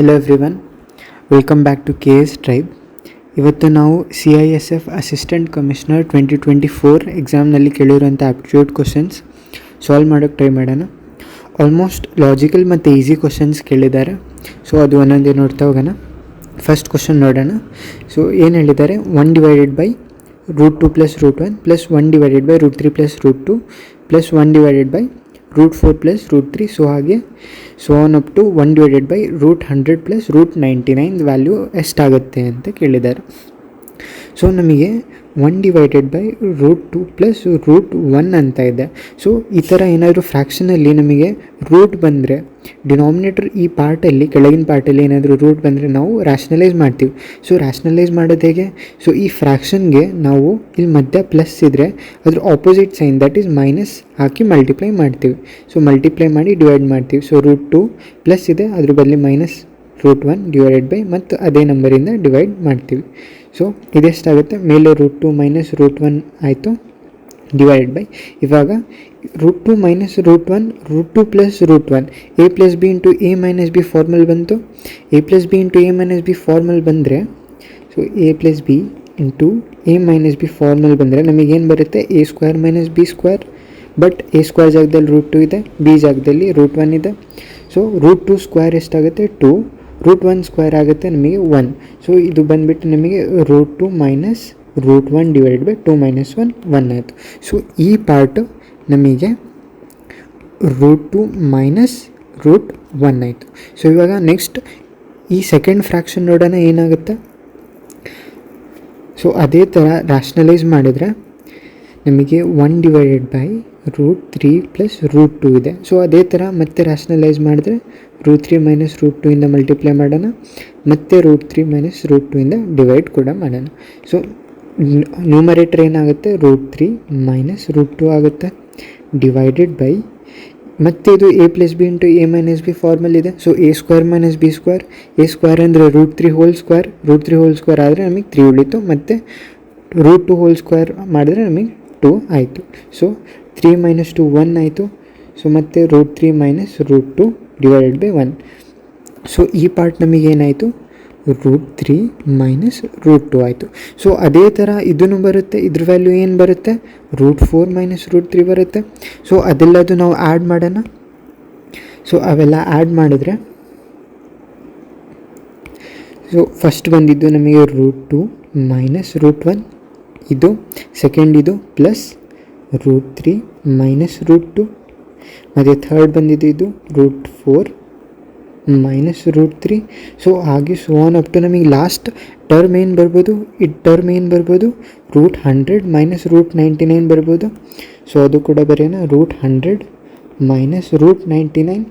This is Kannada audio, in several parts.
Hello everyone welcome back to K S tribe ಇವತ್ತು ನಾವು C I S F assistant commissioner twenty twenty four ಎಕ್ಸಾಮ್ನಲ್ಲಿ ಕೇಳಿರುವಂಥ ಆಪ್ಟಿಟ್ಯೂಡ್ ಕ್ವಶನ್ಸ್ ಸಾಲ್ವ್ ಮಾಡೋಕ್ಕೆ ಟ್ರೈ ಮಾಡೋಣ. ಆಲ್ಮೋಸ್ಟ್ ಲಾಜಿಕಲ್ ಮತ್ತು ಈಸಿ ಕ್ವಶನ್ಸ್ ಕೇಳಿದ್ದಾರೆ. ಸೊ ಅದು ಒಂದೊಂದೇ ನೋಡ್ತಾ ಹೋಗೋಣ. ಫಸ್ಟ್ ಕ್ವಶನ್ ನೋಡೋಣ. ಸೊ ಏನು ಹೇಳಿದ್ದಾರೆ? One divided by root two plus root one plus one divided by root three plus root two plus one divided by root four plus root three so ಹಾಗೆ so on up to one divided by root hundred plus root ninety nine value ಎಷ್ಟಾಗುತ್ತೆ ಅಂತ ಕೇಳಿದ್ದಾರೆ. ಸೊ ನಮಗೆ one divided by root two plus root one ಅಂತ ಇದೆ. ಸೊ ಈ ಥರ ಏನಾದರೂ ಫ್ರ್ಯಾಕ್ಷನಲ್ಲಿ ನಮಗೆ ರೂಟ್ ಬಂದರೆ ಡಿನಾಮಿನೇಟರ್ ಈ ಪಾರ್ಟಲ್ಲಿ ಕೆಳಗಿನ ಪಾರ್ಟಲ್ಲಿ ಏನಾದರೂ ರೂಟ್ ಬಂದರೆ ನಾವು ರ್ಯಾಷನಲೈಸ್ ಮಾಡ್ತೀವಿ. ಸೊ ರ್ಯಾಷನಲೈಸ್ ಮಾಡೋದು ಹೇಗೆ? ಸೊ ಈ ಫ್ರ್ಯಾಕ್ಷನ್ಗೆ ನಾವು ಇಲ್ಲಿ ಮಧ್ಯ ಪ್ಲಸ್ ಇದ್ದರೆ ಅದ್ರ opposite sign that is minus hockey multiply ಮಾಡ್ತೀವಿ. ಸೊ ಮಲ್ಟಿಪ್ಲೈ ಮಾಡಿ ಡಿವೈಡ್ ಮಾಡ್ತೀವಿ. ಸೊ ರೂಟ್ ಟು ಪ್ಲಸ್ ಇದೆ, ಅದ್ರ ಬದಲಿ minus root one divided by ಮತ್ತು ಅದೇ ನಂಬರಿಂದ ಡಿವೈಡ್ ಮಾಡ್ತೀವಿ. ಸೊ ಇದೆಷ್ಟಾಗುತ್ತೆ ಮೇಲೆ root two minus root one ಆಯಿತು. ಡಿವೈಡೆಡ್ ಬೈ ಇವಾಗ root two minus root one root two plus root one A plus B into A minus B formula ಬಂತು. A plus B into A minus B formula ಬಂದರೆ so A plus B into A minus B formula ಬಂದರೆ ನಮಗೇನು ಬರುತ್ತೆ? A square minus B square but A square ಜಾಗದಲ್ಲಿ ರೂಟ್ ಟು ಇದೆ ಬಿ ಜಾಗದಲ್ಲಿ ರೂಟ್ ಒನ್ ಇದೆ. ಸೊ ರೂಟ್ ಟು ಸ್ಕ್ವೇರ್ ಎಷ್ಟಾಗುತ್ತೆ? ಟು ರೂಟ್ ಒನ್ ಸ್ಕ್ವೇರ್ ಆಗುತ್ತೆ ನಿಮಗೆ ಒನ್ ಸೊ ಇದು ಬಂದುಬಿಟ್ಟು ನಿಮಗೆ root two minus root one divide by two minus one one ಆಯಿತು. ಸೊ ಈ ಪಾರ್ಟು ನಮಗೆ root two minus root one ಆಯಿತು. ಸೊ ಇವಾಗ ನೆಕ್ಸ್ಟ್ ಈ ಸೆಕೆಂಡ್ ಫ್ರ್ಯಾಕ್ಷನ್ ನೋಡೋಣ ಏನಾಗುತ್ತೆ? ಸೊ ಅದೇ ಥರ ರ್ಯಾಷನಲೈಸ್ ಮಾಡಿದರೆ ನಮಗೆ one divided by root three plus root two ಇದೆ. ಸೊ ಅದೇ ಥರ ಮತ್ತೆ ರ್ಯಾಷನಲೈಸ್ ಮಾಡಿದ್ರೆ root three minus root two ಇಂದ ಮಲ್ಟಿಪ್ಲೈ ಮಾಡೋಣ. ಮತ್ತೆ root three minus root two ಇಂದ ಡಿವೈಡ್ ಕೂಡ ಮಾಡೋಣ. ಸೊ ನ್ಯೂಮರೇಟರ್ ಏನಾಗುತ್ತೆ? Root three minus root two ಆಗುತ್ತೆ. ಡಿವೈಡೆಡ್ ಬೈ ಮತ್ತೆ ಇದು A plus B into A minus B formula ಇದೆ. So A square minus B square A square ಅಂದರೆ root three whole square root three whole square ಆದರೆ ನಮಗೆ ತ್ರೀ ಉಳಿತು. ಮತ್ತು ರೂಟ್ ಟು ಹೋಲ್ ಸ್ಕ್ವೇರ್ ಮಾಡಿದ್ರೆ ನಮಗೆ ಟೂ ಆಯಿತು. So three minus two one ಆಯಿತು. ಸೊ ಮತ್ತು root three minus root two divided by one so ಈ part ನಮಗೇನಾಯಿತು root three minus root two ಆಯಿತು. ಸೊ ಅದೇ ಥರ ಇದನ್ನು ಬರುತ್ತೆ, ಇದ್ರ ವ್ಯಾಲ್ಯೂ ಏನು ಬರುತ್ತೆ? Root four minus root three ಬರುತ್ತೆ. ಸೊ ಅದೆಲ್ಲದು ನಾವು ಆ್ಯಡ್ ಮಾಡೋಣ. ಸೊ ಅವೆಲ್ಲ ಆ್ಯಡ್ ಮಾಡಿದ್ರೆ ಸೊ ಫಸ್ಟ್ ಬಂದಿದ್ದು ನಮಗೆ root two minus root one ಇದು ಸೆಕೆಂಡ್ ಇದು plus root three minus root two ಮತ್ತು ಥರ್ಡ್ ಬಂದಿದ್ದು ಇದು root four minus root three so ಹಾಗೆ ಸೊ ಆನ್ ಅಪ್ ಟು ನಮಗೆ ಲಾಸ್ಟ್ ಟರ್ಮ್ ಏನು ಬರ್ಬೋದು? ಈ ಟರ್ಮ್ ಏನು ಬರ್ಬೋದು? Root hundred minus root ninety nine ಬರ್ಬೋದು. ಸೊ ಅದು ಕೂಡ ಬರೆಯೋಣ root hundred minus root ninety nine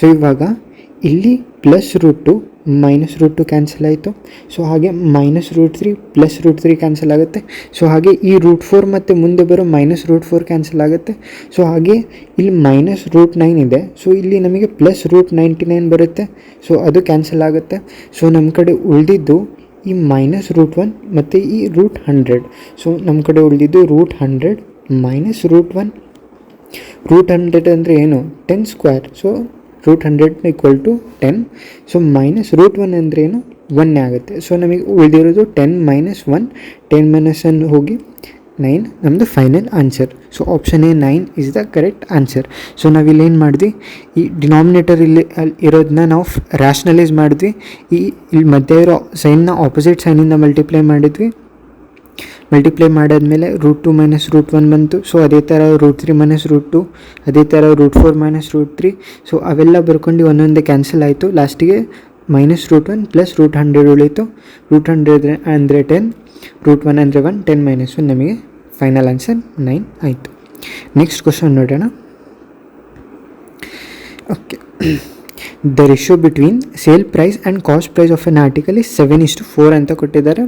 so ಇವಾಗ ಇಲ್ಲಿ plus root two minus root two cancel ಆಯಿತು. ಸೊ ಹಾಗೆ minus root three plus root three cancel ಆಗುತ್ತೆ. ಸೊ ಹಾಗೆ ಈ ರೂಟ್ ಫೋರ್ ಮತ್ತು ಮುಂದೆ ಬರೋ ಮೈನಸ್ ರೂಟ್ ಫೋರ್ ಕ್ಯಾನ್ಸಲ್ ಆಗುತ್ತೆ. ಸೊ ಹಾಗೆ ಇಲ್ಲಿ ಮೈನಸ್ ರೂಟ್ ನೈನ್ ಇದೆ. ಸೊ ಇಲ್ಲಿ ನಮಗೆ ಪ್ಲಸ್ ರೂಟ್ ನೈಂಟಿ ನೈನ್ ಬರುತ್ತೆ. ಸೊ ಅದು ಕ್ಯಾನ್ಸಲ್ ಆಗುತ್ತೆ. ಸೊ ನಮ್ಮ ಕಡೆ ಉಳಿದಿದ್ದು ಈ ಮೈನಸ್ ರೂಟ್ ಒನ್ ಮತ್ತು ಈ ರೂಟ್ ಹಂಡ್ರೆಡ್ ಸೊ ನಮ್ಮ ಕಡೆ ಉಳಿದಿದ್ದು root hundred minus root one root hundred ಅಂದರೆ ಏನು? Ten square so root hundred equal to ten so minus root one ಅಂದರೆ ಏನು? ಒನ್ನೇ ಆಗುತ್ತೆ. ಸೊ ನಮಗೆ ಉಳಿದಿರೋದು ten minus one ten minus one ಹೋಗಿ ನೈನ್ ನಮ್ಮದು final answer so option A nine is the correct answer so ನಾವಿಲ್ಲಿ ಏನು ಮಾಡಿದ್ವಿ? ಈ ಡಿನಾಮಿನೇಟರ್ ಇಲ್ಲಿ, ಅಲ್ಲಿ ಇರೋದನ್ನ ನಾವು ರ್ಯಾಷನಲೈಸ್ ಮಾಡಿದ್ವಿ. ಈ ಇಲ್ಲಿ ಮಧ್ಯೆ ಇರೋ ಸೈನ್ನ ಆಪೋಸಿಟ್ ಸೈನಿಂದ ಮಲ್ಟಿಪ್ಲೈ ಮಾಡಿದ್ವಿ. ಮಲ್ಟಿಪ್ಲೈ ಮಾಡಾದಮೇಲೆ root two minus root one ಬಂತು. ಸೊ ಅದೇ ಥರ root three minus root two ಅದೇ ಥರ root four minus root three so ಅವೆಲ್ಲ ಬರ್ಕೊಂಡು ಒಂದೊಂದೇ ಕ್ಯಾನ್ಸಲ್ ಆಯಿತು. ಲಾಸ್ಟಿಗೆ minus root one plus root hundred ಉಳಿತು. ರೂಟ್ ಹಂಡ್ರೆಡ್ ಅಂದರೆ ಟೆನ್ ರೂಟ್ ಒನ್ ಅಂದರೆ ಒನ್ ಟೆನ್ ಮೈನಸ್ ಒನ್ ನಮಗೆ ಫೈನಲ್ ಆನ್ಸರ್ ನೈನ್ ಆಯಿತು. ನೆಕ್ಸ್ಟ್ ಕ್ವಶನ್ ನೋಡೋಣ. Okay the ratio between sale price and cost price of an article is seven ಇಷ್ಟು ಫೋರ್ ಅಂತ ಕೊಟ್ಟಿದ್ದಾರೆ.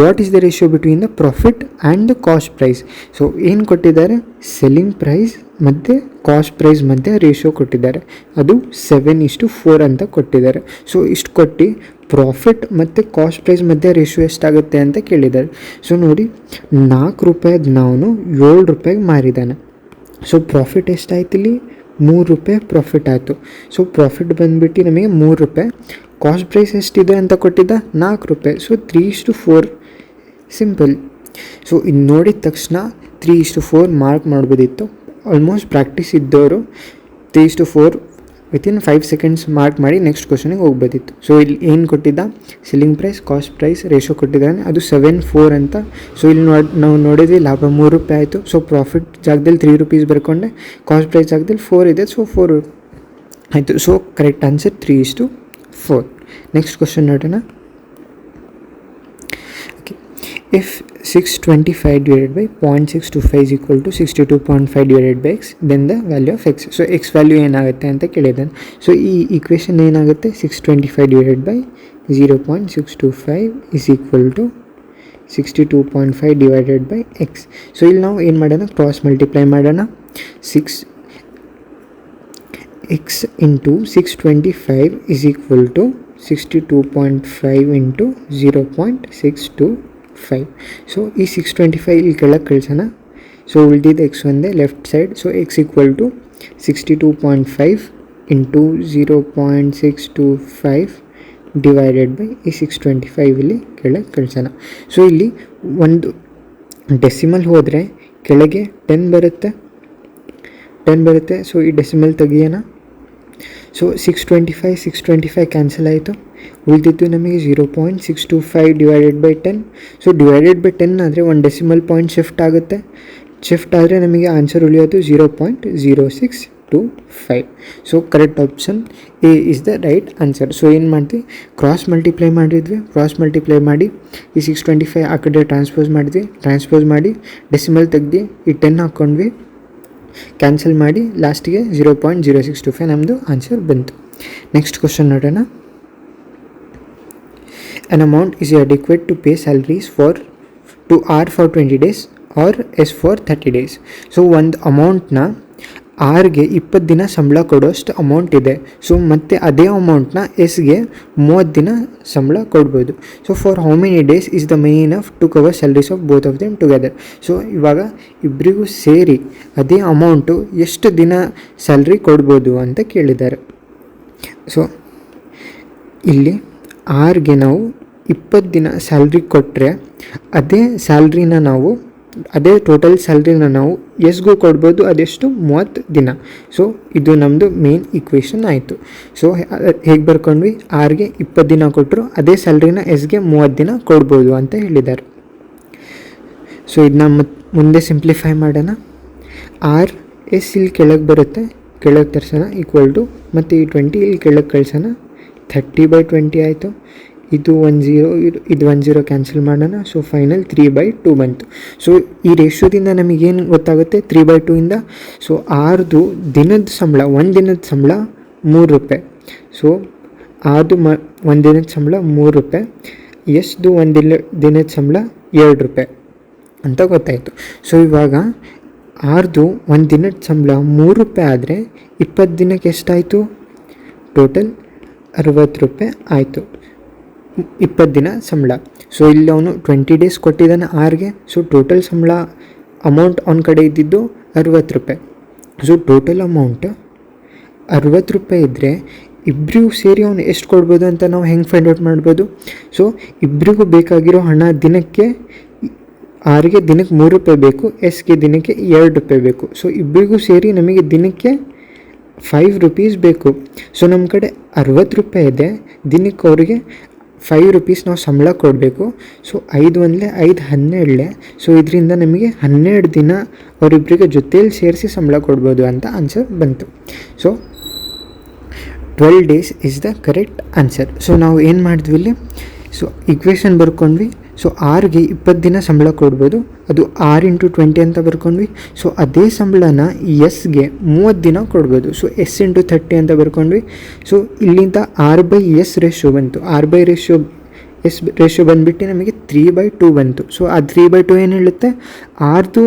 What is the ratio between the profit and the cost price so ಏನು ಕೊಟ್ಟಿದ್ದಾರೆ? ಸೆಲ್ಲಿಂಗ್ ಪ್ರೈಸ್ ಮತ್ತು ಕಾಸ್ಟ್ ಪ್ರೈಸ್ ಮಧ್ಯೆ ರೇಷಿಯೋ ಕೊಟ್ಟಿದ್ದಾರೆ. ಅದು ಸೆವೆನ್ ಇಷ್ಟು ಫೋರ್ ಅಂತ ಕೊಟ್ಟಿದ್ದಾರೆ. ಸೊ ಇಷ್ಟು ಕೊಟ್ಟು ಪ್ರಾಫಿಟ್ ಮತ್ತು ಕಾಸ್ಟ್ ಪ್ರೈಸ್ ಮಧ್ಯೆ ರೇಷಿಯೋ ಎಷ್ಟಾಗುತ್ತೆ ಅಂತ ಕೇಳಿದ್ದಾರೆ. ಸೊ ನೋಡಿ, ನಾಲ್ಕು ರೂಪಾಯಿದು ನಾವು ಏಳು ರೂಪಾಯಿಗೆ ಮಾರಿದ್ದಾನೆ. ಸೊ ಪ್ರಾಫಿಟ್ ಎಷ್ಟಾಯ್ತು ಇಲ್ಲಿ? ಮೂರು ರೂಪಾಯಿ ಪ್ರಾಫಿಟ್ ಆಯಿತು. ಸೊ ಪ್ರಾಫಿಟ್ ಬಂದುಬಿಟ್ಟು ನಮಗೆ ಮೂರು ರೂಪಾಯಿ. ಕಾಸ್ಟ್ ಪ್ರೈಸ್ ಎಷ್ಟಿದೆ ಅಂತ ಕೊಟ್ಟಿದ್ದ? ನಾಲ್ಕು ರೂಪಾಯಿ. So three is to four simple so ಇದು ನೋಡಿದ ತಕ್ಷಣ three is to four mark ಮಾಡ್ಬೋದಿತ್ತು. ಆಲ್ಮೋಸ್ಟ್ ಪ್ರಾಕ್ಟೀಸ್ ಇದ್ದವರು three is to four within five seconds mark ಮಾಡಿ ನೆಕ್ಸ್ಟ್ ಕ್ವಶನಿಗೆ ಹೋಗ್ಬೋದಿತ್ತು. ಸೊ ಇಲ್ಲಿ ಏನು ಕೊಟ್ಟಿದ್ದ? Selling price cost price ratio ಕೊಟ್ಟಿದ್ದಾನೆ. ಅದು ಸೆವೆನ್ ಫೋರ್ ಅಂತ. ಸೊ ಇಲ್ಲಿ ನೋಡಿ, ನಾವು ನೋಡಿದ್ವಿ ಲಾಭ ಮೂರು ರೂಪಾಯಿ ಆಯಿತು. ಸೊ ಪ್ರಾಫಿಟ್ ಜಾಗದಲ್ಲಿ ತ್ರೀ ರುಪೀಸ್ ಬರ್ಕೊಂಡೆ. ಕಾಸ್ಟ್ ಪ್ರೈಸ್ ಜಾಗದಲ್ಲಿ ಫೋರ್ ಇದೆ. ಸೊ ಫೋರ್ ಆಯಿತು. So correct answer three is to four next question ನೋಡೋಣ. If 625 divided by 0.625 is equal to 62.5 divided by x, then the value of x. So, x value ಏನಾಗುತ್ತೆ ಅಂತ ಕೇಳಿದ್ದಾನೆ. ಸೊ ಈ ಈಕ್ವೇಷನ್ ಏನಾಗುತ್ತೆ? Six twenty five divided by zero point six two five is equal to sixty two point five divided by x so ಇಲ್ಲಿ ನಾವು ಏನು ಮಾಡೋಣ? ಕ್ರಾಸ್ ಮಲ್ಟಿಪ್ಲೈ ಮಾಡೋಣ. Six x into six twenty five is equal to sixty two point five into zero point six two five so ಈ ಸಿಕ್ಸ್ ಟ್ವೆಂಟಿ ಫೈವ್ ಇಲ್ಲಿ ಕೆಳಗೆ ಕಳ್ಸೋಣ. ಸೊ ಉಳಿದಿದ್ದು ಎಕ್ಸ್ ಒಂದೇ left side so X equal to sixty two point five into zero point six two five divided by ಈ ಸಿಕ್ಸ್ ಟ್ವೆಂಟಿ ಫೈವ್ ಇಲ್ಲಿ ಕೆಳಗೆ ಕಳ್ಸೋಣ. ಸೊ ಇಲ್ಲಿ ಒಂದು ಡೆಸಿಮಲ್ ಹೋದರೆ ಕೆಳಗೆ ಟೆನ್ ಬರುತ್ತೆ. ಟೆನ್ ಬರುತ್ತೆ. ಸೊ ಈ decimal ತೆಗಿಯೋಣ. So six twenty five six twenty five cancel ಆಯಿತು ಉಳಿದಿದ್ದು ನಮಗೆ zero point six two five divided by ten so divided by ten ಆದರೆ ಒಂದು ಡೆಸಿಮಲ್ ಪಾಯಿಂಟ್ ಶಿಫ್ಟ್ ಆಗುತ್ತೆ ಶಿಫ್ಟ್ ಆದರೆ ನಮಗೆ ಆನ್ಸರ್ ಉಳಿಯೋದು zero point zero six two five so correct option A is the right answer so ಏನು ಮಾಡ್ತೀವಿ ಕ್ರಾಸ್ ಮಲ್ಟಿಪ್ಲೈ ಮಾಡಿದ್ವಿ ಕ್ರಾಸ್ ಮಲ್ಟಿಪ್ಲೈ ಮಾಡಿ ಈ ಸಿಕ್ಸ್ ಟ್ವೆಂಟಿ ಫೈವ್ ಆ ಕಡೆ ಟ್ರಾನ್ಸ್ಪೋಸ್ ಮಾಡಿದ್ವಿ ಟ್ರಾನ್ಸ್ಪೋಸ್ ಮಾಡಿ ಡೆಸಿಮಲ್ ತೆಗ್ದು ಈ ಟೆನ್ ಹಾಕ್ಕೊಂಡ್ವಿ ಕ್ಯಾನ್ಸಲ್ ಮಾಡಿ ಲಾಸ್ಟಿಗೆ zero point zero six two five ನಮ್ಮದು ಆನ್ಸರ್ ಬಂತು. ನೆಕ್ಸ್ಟ್ ಕ್ವಶನ್ ನೋಡೋಣ. An amount is adequate to pay salaries for to R for twenty days or S for thirty days so ಒಂದು ಅಮೌಂಟ್ನ ಆರ್ಗೆ ಇಪ್ಪತ್ತು ದಿನ ಸಂಬಳ ಕೊಡೋಷ್ಟು ಅಮೌಂಟ್ ಇದೆ. ಸೊ ಮತ್ತು ಅದೇ ಅಮೌಂಟ್ನ ಎಸ್ಗೆ ಮೂವತ್ತು ದಿನ ಸಂಬಳ ಕೊಡ್ಬೋದು. So for how many days is the money enough to cover salaries of both of them together so ಇವಾಗ ಇಬ್ಬರಿಗೂ ಸೇರಿ ಅದೇ ಅಮೌಂಟು ಎಷ್ಟು ದಿನ ಸ್ಯಾಲ್ರಿ ಕೊಡ್ಬೋದು ಅಂತ ಕೇಳಿದ್ದಾರೆ. ಸೊ ಇಲ್ಲಿ ಆರ್ಗೆ ನಾವು ಇಪ್ಪತ್ತು ದಿನ ಸ್ಯಾಲ್ರಿ ಕೊಟ್ಟರೆ ಅದೇ ಸ್ಯಾಲ್ರಿನ ನಾವು ಅದೇ ಟೋಟಲ್ ಸ್ಯಾಲ್ರಿನ ನಾವು ಎಸ್ಗೂ ಕೊಡ್ಬೋದು, ಅದೆಷ್ಟು? ಮೂವತ್ತು ದಿನ. ಸೊ ಇದು ನಮ್ಮದು ಮೇನ್ ಇಕ್ವೇಷನ್ ಆಯಿತು. ಸೊ ಹೇಗೆ ಬರ್ಕೊಂಡ್ವಿ? ಆರ್ಗೆ ಇಪ್ಪತ್ತು ದಿನ ಕೊಟ್ಟರು ಅದೇ ಸ್ಯಾಲ್ರಿನ ಎಸ್ಗೆ ಮೂವತ್ತು ದಿನ ಕೊಡ್ಬೋದು ಅಂತ ಹೇಳಿದ್ದಾರೆ. ಸೊ ಇದನ್ನ ಮುಂದೆ ಸಿಂಪ್ಲಿಫೈ ಮಾಡೋಣ. ಆರ್ ಎಸ್ ಇಲ್ಲಿ ಕೆಳಗೆ ಬರುತ್ತೆ, ಕೆಳಗೆ ತರ್ಸೋಣ ಈಕ್ವಲ್ ಟು ಮತ್ತು ಈ ಟ್ವೆಂಟಿ ಇಲ್ಲಿ ಕೆಳಗೆ ಕಳ್ಸೋಣ ಥರ್ಟಿ ಬೈ ಟ್ವೆಂಟಿ ಆಯಿತು. ಇದು ಒನ್ ಜೀರೋ ಇದು ಒನ್ ಜೀರೋ ಕ್ಯಾನ್ಸಲ್ ಮಾಡೋಣ. So final three by two ಬಂತು. ಸೊ ಈ ರೇಷ್ಯೋದಿಂದ ನಮಗೇನು ಗೊತ್ತಾಗುತ್ತೆ? ತ್ರೀ ಬೈ ಇಂದ. ಸೊ ಆರ್ದು ದಿನದ ಸಂಬಳ, ಒಂದು ದಿನದ ಸಂಬಳ ಮೂರು ರೂಪಾಯಿ ಸೊ ಆರ್ದು ಮ, ಒಂದು ದಿನದ ಸಂಬಳ ಮೂರು ರೂಪಾಯಿ ಎಷ್ಟು ಒಂದು ದಿನ, ದಿನದ ಸಂಬಳ ಎರಡು ರೂಪಾಯಿ ಅಂತ ಗೊತ್ತಾಯಿತು. ಸೊ ಇವಾಗ ಆರ್ದು ಒಂದು ದಿನದ ಸಂಬಳ ಮೂರು ರೂಪಾಯಿ ಆದರೆ ಇಪ್ಪತ್ತು ದಿನಕ್ಕೆ ಎಷ್ಟಾಯಿತು? ಟೋಟಲ್ ಅರವತ್ತು ರೂಪಾಯಿ ಆಯಿತು. ಇಪ್ಪತ್ತು ದಿನ ಸಂಬಳ. ಸೊ ಇಲ್ಲಿ ಅವನು ಟ್ವೆಂಟಿ ಡೇಸ್ ಕೊಟ್ಟಿದ್ದಾನೆ ಆರ್ಗೆ. ಸೊ ಟೋಟಲ್ ಸಂಬಳ ಅಮೌಂಟ್ ಅವನ ಕಡೆ ಇದ್ದಿದ್ದು ಅರವತ್ತು ರೂಪಾಯಿ. ಸೊ ಟೋಟಲ್ ಅಮೌಂಟ್ ಅರವತ್ತು ರೂಪಾಯಿ ಇದ್ದರೆ ಇಬ್ಬರಿಗೂ ಸೇರಿ ಅವನು ಎಷ್ಟು ಕೊಡ್ಬೋದು ಅಂತ ನಾವು ಹೆಂಗೆ ಫೈಂಡ್ ಔಟ್ ಮಾಡ್ಬೋದು? ಸೊ ಇಬ್ಬರಿಗೂ ಬೇಕಾಗಿರೋ ಹಣ ದಿನಕ್ಕೆ ಆರಿಗೆ ದಿನಕ್ಕೆ ಮೂರು ರೂಪಾಯಿ ಬೇಕು, ಎಸ್ಗೆ ದಿನಕ್ಕೆ ಎರಡು ರೂಪಾಯಿ ಬೇಕು. ಸೊ ಇಬ್ಬರಿಗೂ ಸೇರಿ ನಮಗೆ ದಿನಕ್ಕೆ ಫೈವ್ ರುಪೀಸ್ ಬೇಕು. ಸೊ ನಮ್ಮ ಕಡೆ ಅರವತ್ತು ರೂಪಾಯಿ ಇದೆ. ದಿನಕ್ಕೆ ಅವರಿಗೆ ಫೈವ್ ರುಪೀಸ್ ನಾವು ಸಂಬಳ ಕೊಡಬೇಕು. ಸೊ ಐದು ಒಂದಲೇ ಐದು ಹನ್ನೆರಡಲೆ ಸೊ ಇದರಿಂದ ನಮಗೆ ಹನ್ನೆರಡು ದಿನ ಅವರಿಬ್ಬರಿಗೆ ಜೊತೆಯಲ್ಲಿ ಸೇರಿಸಿ ಸಂಬಳ ಕೊಡ್ಬೋದು ಅಂತ ಆನ್ಸರ್ ಬಂತು. So twelve days is the correct answer so ನಾವು ಏನು ಮಾಡಿದ್ವಿ ಇಲ್ಲಿ? ಸೊ ಇಕ್ವೇಷನ್ ಬರ್ಕೊಂಡ್ವಿ. ಸೊ ಆರಿಗೆ ಇಪ್ಪತ್ತು ದಿನ ಸಂಬಳ ಕೊಡ್ಬೋದು. ಅದು ಆರ್ ಇಂಟು ಟ್ವೆಂಟಿ ಅಂತ ಬರ್ಕೊಂಡ್ವಿ. ಸೊ ಅದೇ ಸಂಬಳನ ಎಸ್ಗೆ ಮೂವತ್ತು ದಿನ ಕೊಡ್ಬೋದು. ಸೊ ಎಸ್ ಇಂಟು ಥರ್ಟಿ ಅಂತ ಬರ್ಕೊಂಡ್ವಿ. ಸೊ ಇಲ್ಲಿಂದ ಆರ್ ಬೈ ಎಸ್ ರೇಷ್ಯೋ ಬಂತು. R by ratio S ratio ಬಂದುಬಿಟ್ಟು ನಮಗೆ ತ್ರೀ ಬೈ ಟೂ ಬಂತು. ಸೊ ಆ ತ್ರೀ ಬೈ ಟೂ ಏನು ಹೇಳುತ್ತೆ? ಆರ್ದು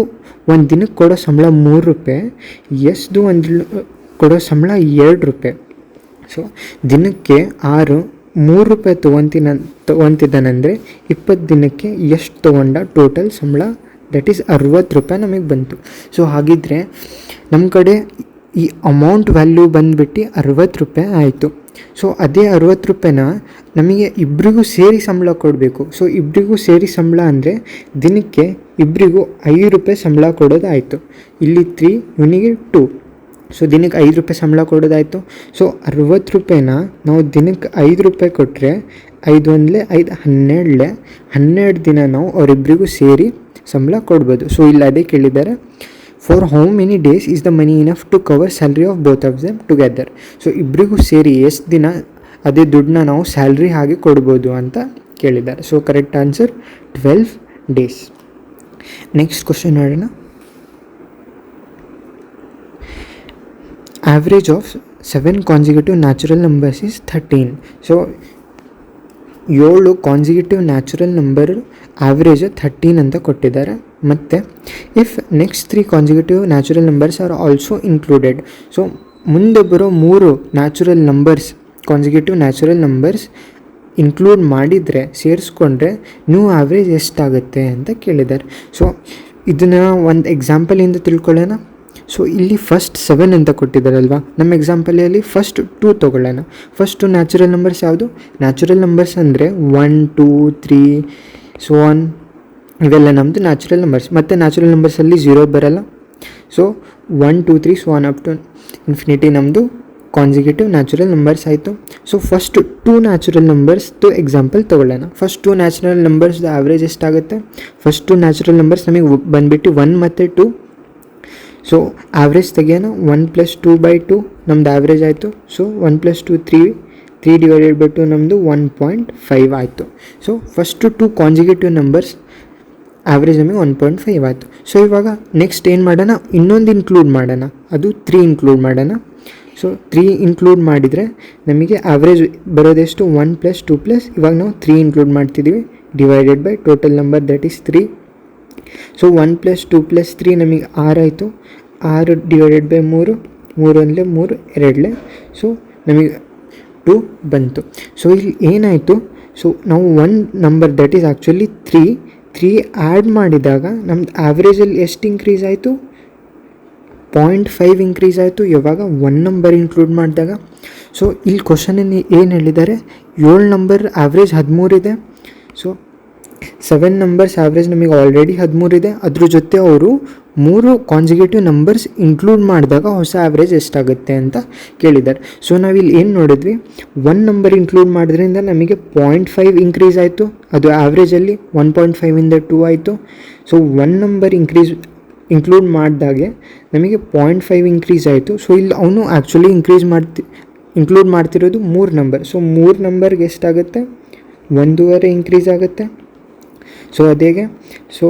ಒಂದು ದಿನಕ್ಕೆ ಕೊಡೋ ಸಂಬಳ ಮೂರು ರೂಪಾಯಿ, ಎಸ್ದು ಒಂದು ಕೊಡೋ ಸಂಬಳ ಎರಡು ರೂಪಾಯಿ. ಸೊ ದಿನಕ್ಕೆ ಆರು ಮೂರು ರೂಪಾಯಿ ತೊಗೊತೀನ, ತೊಗೊತಿದ್ದಾನಂದರೆ ಇಪ್ಪತ್ತು ದಿನಕ್ಕೆ ಎಷ್ಟು ತೊಗೊಂಡ ಟೋಟಲ್ ಸಂಬಳ? ದಟ್ ಈಸ್ ಅರುವತ್ತು ರೂಪಾಯಿ ನಮಗೆ ಬಂತು. ಸೊ ಹಾಗಿದ್ದರೆ ನಮ್ಮ ಕಡೆ ಈ ಅಮೌಂಟ್ ವ್ಯಾಲ್ಯೂ ಬಂದುಬಿಟ್ಟು ಅರುವತ್ತು ರೂಪಾಯಿ ಆಯಿತು. ಸೊ ಅದೇ ಅರುವತ್ತು ರೂಪಾಯಿನ ನಮಗೆ ಇಬ್ಬರಿಗೂ ಸೇರಿ ಸಂಬಳ ಕೊಡಬೇಕು. ಸೊ ಇಬ್ಬರಿಗೂ ಸೇರಿ ಸಂಬಳ ಅಂದರೆ ದಿನಕ್ಕೆ ಇಬ್ಬರಿಗೂ ಐದು ರೂಪಾಯಿ ಸಂಬಳ ಕೊಡೋದಾಯಿತು. ಇಲ್ಲಿ ತ್ರೀ ಇವನಿಗೆ ಟೂ ಸೊ ದಿನಕ್ಕೆ ಐದು ರೂಪಾಯಿ ಸಂಬಳ ಕೊಡೋದಾಯಿತು. ಸೊ ಅರುವತ್ತು ರೂಪಾಯಿನ ನಾವು ದಿನಕ್ಕೆ ಐದು ರೂಪಾಯಿ ಕೊಟ್ಟರೆ ಐದು ಒಂದಲೇ ಐದು, ಹನ್ನೆರಡಲೆ ಹನ್ನೆರಡು ದಿನ ನಾವು ಅವರಿಬ್ಬರಿಗೂ ಸೇರಿ ಸಂಬಳ ಕೊಡ್ಬೋದು. ಸೊ ಇಲ್ಲಿ ಅದೇ ಕೇಳಿದ್ದಾರೆ. For how many days is the money enough to cover salary of both of them together so ಇಬ್ಬರಿಗೂ ಸೇರಿ ಎಷ್ಟು ದಿನ ಅದೇ ದುಡ್ಡನ್ನ ನಾವು ಸ್ಯಾಲ್ರಿ ಹಾಗೆ ಕೊಡ್ಬೋದು ಅಂತ ಕೇಳಿದ್ದಾರೆ. So correct answer twelve days next question ನೋಡೋಣ. Average of seven consecutive natural numbers is thirteen so ಏಳು consecutive natural number average thirteen ಅಂತ ಕೊಟ್ಟಿದ್ದಾರೆ. ಮತ್ತು if next three consecutive natural numbers are also included so ಮುಂದೆ ಬರೋ ಮೂರು natural numbers consecutive natural numbers include ಮಾಡಿದರೆ, ಸೇರಿಸ್ಕೊಂಡ್ರೆ ನ್ಯೂ ಆವ್ರೇಜ್ ಎಷ್ಟಾಗುತ್ತೆ ಅಂತ ಕೇಳಿದ್ದಾರೆ. ಸೊ ಇದನ್ನು ಒಂದು ಎಕ್ಸಾಂಪಲಿಂದ ತಿಳ್ಕೊಳ್ಳೋಣ. ಸೊ ಇಲ್ಲಿ ಫಸ್ಟ್ ಸೆವೆನ್ ಅಂತ ಕೊಟ್ಟಿದ್ದಾರಲ್ವಾ? ನಮ್ಮ ಎಕ್ಸಾಂಪಲಲ್ಲಿ ಫಸ್ಟ್ ಟೂ ತೊಗೊಳ್ಳೋಣ. ಫಸ್ಟ್ ನ್ಯಾಚುರಲ್ ನಂಬರ್ಸ್ ಯಾವುದು? ನ್ಯಾಚುರಲ್ ನಂಬರ್ಸ್ ಅಂದರೆ one two three so one ಇವೆಲ್ಲ ನಮ್ಮದು ನ್ಯಾಚುರಲ್ ನಂಬರ್ಸ್ ಮತ್ತು ನ್ಯಾಚುರಲ್ ನಂಬರ್ಸಲ್ಲಿ ಝೀರೋ ಬರಲ್ಲ. So one two three so one up to infinity ನಮ್ಮದು ಕಾನ್ಸಿಕ್ಯೂಟಿವ್ ನ್ಯಾಚುರಲ್ ನಂಬರ್ಸ್ ಆಯಿತು. ಸೊ ಫಸ್ಟ್ ಟೂ ನ್ಯಾಚುರಲ್ ನಂಬರ್ಸ್ದು ಎಕ್ಸಾಂಪಲ್ ತೊಗೊಳ್ಳೋಣ. ಫಸ್ಟ್ ಟೂ ನ್ಯಾಚುರಲ್ ನಂಬರ್ಸ್ದು ಆವ್ರೇಜ್ ಎಷ್ಟಾಗುತ್ತೆ? ಫಸ್ಟ್ ಟು ನ್ಯಾಚುರಲ್ ನಂಬರ್ಸ್ ನಮಗೆ ಬಂದುಬಿಟ್ಟು ಒನ್ ಮತ್ತು two so average ತೆಗಿಯೋಣ one plus two by two ನಮ್ದು ಆವ್ರೇಜ್ ಆಯಿತು. So one plus two three three divided by two ನಮ್ಮದು ಒನ್ ಪಾಯಿಂಟ್ ಫೈವ್ ಆಯಿತು. So first two consecutive numbers average ನಮಗೆ ಒನ್ ಪಾಯಿಂಟ್ ಫೈವ್ ಆಯಿತು. ಸೊ ಇವಾಗ ನೆಕ್ಸ್ಟ್ ಏನು ಮಾಡೋಣ? ಇನ್ನೊಂದು ಇನ್ಕ್ಲೂಡ್ ಮಾಡೋಣ. ಅದು ತ್ರೀ ಇನ್ಕ್ಲೂಡ್ ಮಾಡೋಣ. ಸೊ ತ್ರೀ ಇನ್ಕ್ಲೂಡ್ ಮಾಡಿದರೆ ನಮಗೆ ಆವ್ರೇಜ್ ಬರೋದೆಷ್ಟು ಒನ್ ಪ್ಲಸ್ ಟು ಪ್ಲಸ್ ಇವಾಗ ನಾವು ತ್ರೀ ಇನ್ಕ್ಲೂಡ್ ಮಾಡ್ತಿದ್ದೀವಿ divided by total number that is three so one plus two plus three ನಮಗೆ ಆರಾಯಿತು ಆರು ಡಿವೈಡೆಡ್ ಬೈ ಮೂರು ಮೂರು ಒಂದಲೇ ಮೂರು, ಎರಡಲೇ. ಸೊ ನಮಗೆ ಟು ಬಂತು. ಸೊ ಇಲ್ಲಿ ಏನಾಯಿತು? ಸೊ ನಾವು one number that is actually three three add ಮಾಡಿದಾಗ ನಮ್ದು ಆ್ಯಾವ್ರೇಜಲ್ಲಿ ಎಷ್ಟು ಇನ್ಕ್ರೀಸ್ ಆಯಿತು? ಪಾಯಿಂಟ್ ಫೈವ್ ಇನ್ಕ್ರೀಸ್ ಆಯಿತು. ಯಾವಾಗ ಒನ್ ನಂಬರ್ ಇನ್ಕ್ಲೂಡ್ ಮಾಡಿದಾಗ. ಸೊ ಇಲ್ಲಿ ಕ್ವಶನಲ್ಲಿ ಏನು ಹೇಳಿದ್ದಾರೆ? ಏಳು ನಂಬರ್ ಆವ್ರೇಜ್ ಹದಿಮೂರಿದೆ ಸೊ ಸೆವೆನ್ ನಂಬರ್ಸ್ ಆ್ಯಾವ್ರೇಜ್ ನಮಗೆ ಆಲ್ರೆಡಿ ಹದಿಮೂರಿದೆ ಅದ್ರ ಜೊತೆ ಅವರು ಮೂರು ಕಾನ್ಸಿಕ್ಯೂಟಿವ್ ನಂಬರ್ಸ್ ಇನ್ಕ್ಲೂಡ್ ಮಾಡಿದಾಗ ಹೊಸ ಆ್ಯಾವ್ರೇಜ್ ಎಷ್ಟಾಗುತ್ತೆ ಅಂತ ಕೇಳಿದ್ದಾರೆ. ಸೊ ನಾವಿಲ್ಲಿ ಏನು ನೋಡಿದ್ವಿ? ಒನ್ ನಂಬರ್ ಇನ್ಕ್ಲೂಡ್ ಮಾಡಿದ್ರಿಂದ ನಮಗೆ ಪಾಯಿಂಟ್ ಫೈವ್ ಇನ್ಕ್ರೀಸ್ ಆಯಿತು. ಅದು ಆ್ಯಾವ್ರೇಜಲ್ಲಿ ಒನ್ ಪಾಯಿಂಟ್ ಫೈವಿಂದ ಟೂ ಆಯಿತು. So one number increase include ಮಾಡಿದಾಗೆ ನಮಗೆ ಪಾಯಿಂಟ್ ಫೈವ್ ಇನ್ಕ್ರೀಸ್ ಆಯಿತು. ಸೊ ಇಲ್ಲಿ ಅವನು ಆ್ಯಕ್ಚುಲಿ ಇನ್ಕ್ರೀಸ್ ಮಾಡ್ತಿ ಇನ್ಕ್ಲೂಡ್ ಮಾಡ್ತಿರೋದು ಮೂರು ನಂಬರ್ ಸೊ ಮೂರು ನಂಬರ್ಗೆ ಎಷ್ಟಾಗುತ್ತೆ? ಒಂದೂವರೆ ಇನ್ಕ್ರೀಸ್ ಆಗುತ್ತೆ. ಸೊ ಅದೇಗೆ ಸೊ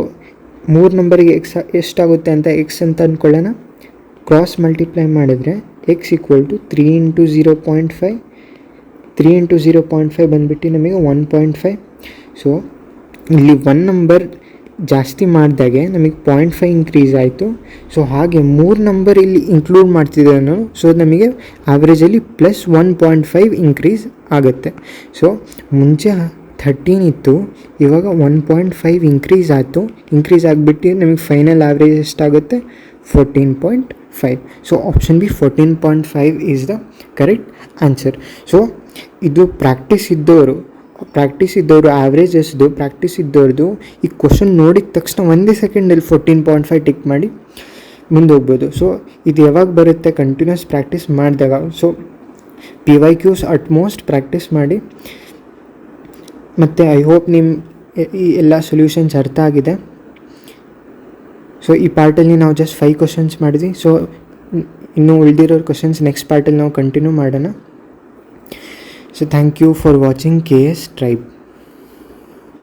ಮೂರು ನಂಬರಿಗೆ ಎಕ್ಸ್ ಎಷ್ಟಾಗುತ್ತೆ ಅಂತ ಎಕ್ಸ್ ಅಂತ ಅಂದ್ಕೊಳ್ಳೋಣ ಕ್ರಾಸ್ ಮಲ್ಟಿಪ್ಲೈ ಮಾಡಿದರೆ x equal to three into zero point five three into zero point five ಬಂದುಬಿಟ್ಟು ನಮಗೆ ಒನ್ ಪಾಯಿಂಟ್ ಫೈವ್ ಸೊ ಇಲ್ಲಿ ಒನ್ ನಂಬರ್ ಜಾಸ್ತಿ ಮಾಡಿದಾಗೆ ನಮಗೆ ಪಾಯಿಂಟ್ ಫೈವ್ ಇನ್ಕ್ರೀಸ್ ಆಯಿತು. ಸೊ ಹಾಗೆ ಮೂರು ನಂಬರ್ ಇಲ್ಲಿ ಇನ್ಕ್ಲೂಡ್ ಮಾಡ್ತಿದ್ದೆ ನಾನು. ಸೊ ನಮಗೆ ಆವ್ರೇಜಲ್ಲಿ plus one point five increase ಆಗುತ್ತೆ. ಸೊ ಮುಂಚೆ ಥರ್ಟೀನ್ ಇತ್ತು, ಇವಾಗ ಒನ್ ಪಾಯಿಂಟ್ ಫೈವ್ ಇನ್ಕ್ರೀಸ್ ಆಯಿತು. ಇನ್ಕ್ರೀಸ್ ಆಗಿಬಿಟ್ಟು ನಮಗೆ ಫೈನಲ್ ಆವ್ರೇಜ್ ಎಷ್ಟಾಗುತ್ತೆ? Fourteen point five so option B fourteen point five is the correct answer so ಇದು ಪ್ರಾಕ್ಟೀಸ್ ಇದ್ದವರು ಪ್ರಾಕ್ಟೀಸ್ ಇದ್ದವರು ಆವ್ರೇಜ್ ಎಸ್ದು ಪ್ರಾಕ್ಟೀಸ್ ಇದ್ದವ್ರದ್ದು ಈ ಕ್ವಶನ್ ನೋಡಿದ ತಕ್ಷಣ ಒಂದೇ ಸೆಕೆಂಡಲ್ಲಿ ಫೋರ್ಟೀನ್ ಪಾಯಿಂಟ್ ಫೈವ್ ಟಿಕ್ ಮಾಡಿ ಮುಂದೆ ಹೋಗ್ಬೋದು ಸೊ ಇದು ಯಾವಾಗ ಬರುತ್ತೆ? ಕಂಟಿನ್ಯೂಸ್ ಪ್ರಾಕ್ಟೀಸ್ ಮಾಡಿದಾಗ. So P Y Qs utmost practice ಮಾಡಿ ಮತ್ತು ಐ ಹೋಪ್ ನಿಮ್ಮ ಈ ಎಲ್ಲ ಸೊಲ್ಯೂಷನ್ಸ್ ಅರ್ಥ ಆಗಿದೆ ಸೊ ಈ ಪಾರ್ಟಲ್ಲಿ ನಾವು ಜಸ್ಟ್ ಫೈವ್ ಕ್ವಶನ್ಸ್ ಮಾಡಿದ್ವಿ. ಸೊ ಇನ್ನೂ ಉಳಿದಿರೋ ಕ್ವಶನ್ಸ್ ನೆಕ್ಸ್ಟ್ ಪಾರ್ಟಲ್ಲಿ ನಾವು ಕಂಟಿನ್ಯೂ ಮಾಡೋಣ. So thank you for watching K S Tribe